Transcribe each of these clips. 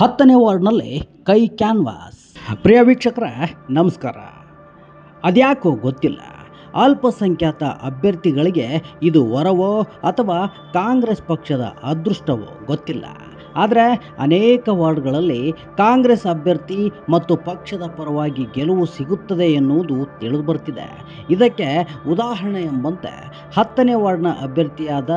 ಹತ್ತನೇ ವಾರ್ಡ್ನಲ್ಲಿ ಕೈ ಕ್ಯಾನ್ವಾಸ್. ಪ್ರಿಯ ವೀಕ್ಷಕರ, ನಮಸ್ಕಾರ. ಅದ್ಯಾಕೋ ಗೊತ್ತಿಲ್ಲ. ಅಲ್ಪಸಂಖ್ಯಾತ ಅಭ್ಯರ್ಥಿಗಳಿಗೆ ಇದು ವರವೋ ಅಥವಾ ಕಾಂಗ್ರೆಸ್ ಪಕ್ಷದ ಅದೃಷ್ಟವೋ ಗೊತ್ತಿಲ್ಲ. ಆದರೆ ಅನೇಕ ವಾರ್ಡ್ಗಳಲ್ಲಿ ಕಾಂಗ್ರೆಸ್ ಅಭ್ಯರ್ಥಿ ಮತ್ತು ಪಕ್ಷದ ಪರವಾಗಿ ಗೆಲುವು ಸಿಗುತ್ತದೆ ಎನ್ನುವುದು ತಿಳಿದು ಬರ್ತಿದೆ ಇದಕ್ಕೆ ಉದಾಹರಣೆ ಎಂಬಂತೆ ಹತ್ತನೇ ವಾರ್ಡ್ನ ಅಭ್ಯರ್ಥಿಯಾದ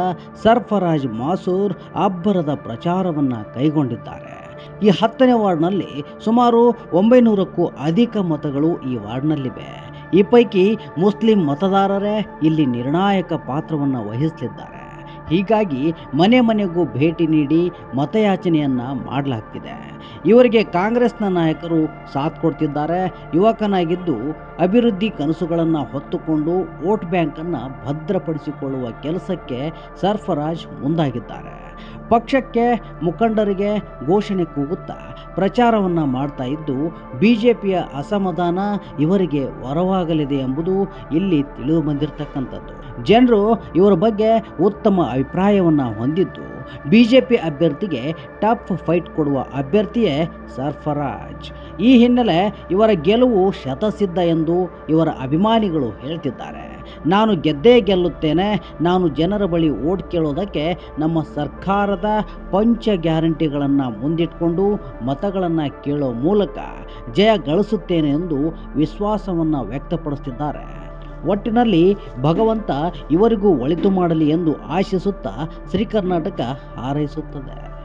ಸರ್ಫರಾಜ್ ಮಾಸೂರ್ ಅಬ್ಬರದ ಪ್ರಚಾರವನ್ನು ಕೈಗೊಂಡಿದ್ದಾರೆ. ಈ ಹತ್ತನೇ ವಾರ್ಡ್ನಲ್ಲಿ ಸುಮಾರು ಒಂಬೈನೂರಕ್ಕೂ ಅಧಿಕ ಮತಗಳು ಈ ವಾರ್ಡ್ನಲ್ಲಿವೆ. ಈ ಪೈಕಿ ಮುಸ್ಲಿಂ ಮತದಾರರೇ ಇಲ್ಲಿ ನಿರ್ಣಾಯಕ ಪಾತ್ರವನ್ನು ವಹಿಸಲಿದ್ದಾರೆ. ಹೀಗಾಗಿ ಮನೆ ಮನೆಗೂ ಭೇಟಿ ನೀಡಿ ಮತಯಾಚನೆಯನ್ನು ಮಾಡಲಾಗ್ತಿದೆ. ಇವರಿಗೆ ಕಾಂಗ್ರೆಸ್ನ ನಾಯಕರು ಸಾಥ್ ಕೊಡ್ತಿದ್ದಾರೆ. ಯುವಕನಾಗಿದ್ದು ಅಭಿವೃದ್ಧಿ ಕನಸುಗಳನ್ನು ಹೊತ್ತುಕೊಂಡು ವೋಟ್ ಬ್ಯಾಂಕನ್ನು ಭದ್ರಪಡಿಸಿಕೊಳ್ಳುವ ಕೆಲಸಕ್ಕೆ ಸರ್ಫರಾಜ್ ಮುಂದಾಗಿದ್ದಾರೆ. ಪಕ್ಷಕ್ಕೆ ಮುಖಂಡರಿಗೆ ಘೋಷಣೆ ಕೂಗುತ್ತಾ ಪ್ರಚಾರವನ್ನು ಮಾಡ್ತಾ ಇದ್ದು ಬಿಜೆಪಿಯ ಅಸಮಾಧಾನ ಇವರಿಗೆ ವರವಾಗಲಿದೆ ಎಂಬುದು ಇಲ್ಲಿ ತಿಳಿದು ಬಂದಿರತಕ್ಕಂಥದ್ದು ಜನರು ಇವರ ಬಗ್ಗೆ ಉತ್ತಮ ಅಭಿಪ್ರಾಯವನ್ನು ಹೊಂದಿದ್ದು ಬಿಜೆಪಿ ಅಭ್ಯರ್ಥಿಗೆ ಟಫ್ ಫೈಟ್ ಕೊಡುವ ಅಭ್ಯರ್ಥಿಯೇ ಸರ್ಫರಾಜ್. ಈ ಹಿನ್ನೆಲೆ ಇವರ ಗೆಲುವು ಶತಸಿದ್ಧ ಎಂದು ಇವರ ಅಭಿಮಾನಿಗಳು ಹೇಳ್ತಿದ್ದಾರೆ. ನಾನು ಗೆದ್ದೇ ಗೆಲ್ಲುತ್ತೇನೆ, ನಾನು ಜನರ ಬಳಿ ಓಟ್ ಕೇಳೋದಕ್ಕೆ ನಮ್ಮ ಸರ್ಕಾರದ ಪಂಚ ಗ್ಯಾರಂಟಿಗಳನ್ನು ಮುಂದಿಟ್ಕೊಂಡು ಮತಗಳನ್ನು ಕೇಳೋ ಮೂಲಕ ಜಯ ಗಳಿಸುತ್ತೇನೆ ಎಂದು ವಿಶ್ವಾಸವನ್ನು ವ್ಯಕ್ತಪಡಿಸುತ್ತಿದ್ದಾರೆ ಒಟ್ಟಿನಲ್ಲಿ ಭಗವಂತ ಇವರಿಗೂ ಒಳಿತು ಮಾಡಲಿ ಎಂದು ಆಶಿಸುತ್ತಾ ಶ್ರೀ ಕರ್ನಾಟಕ ಹಾರೈಸುತ್ತದೆ.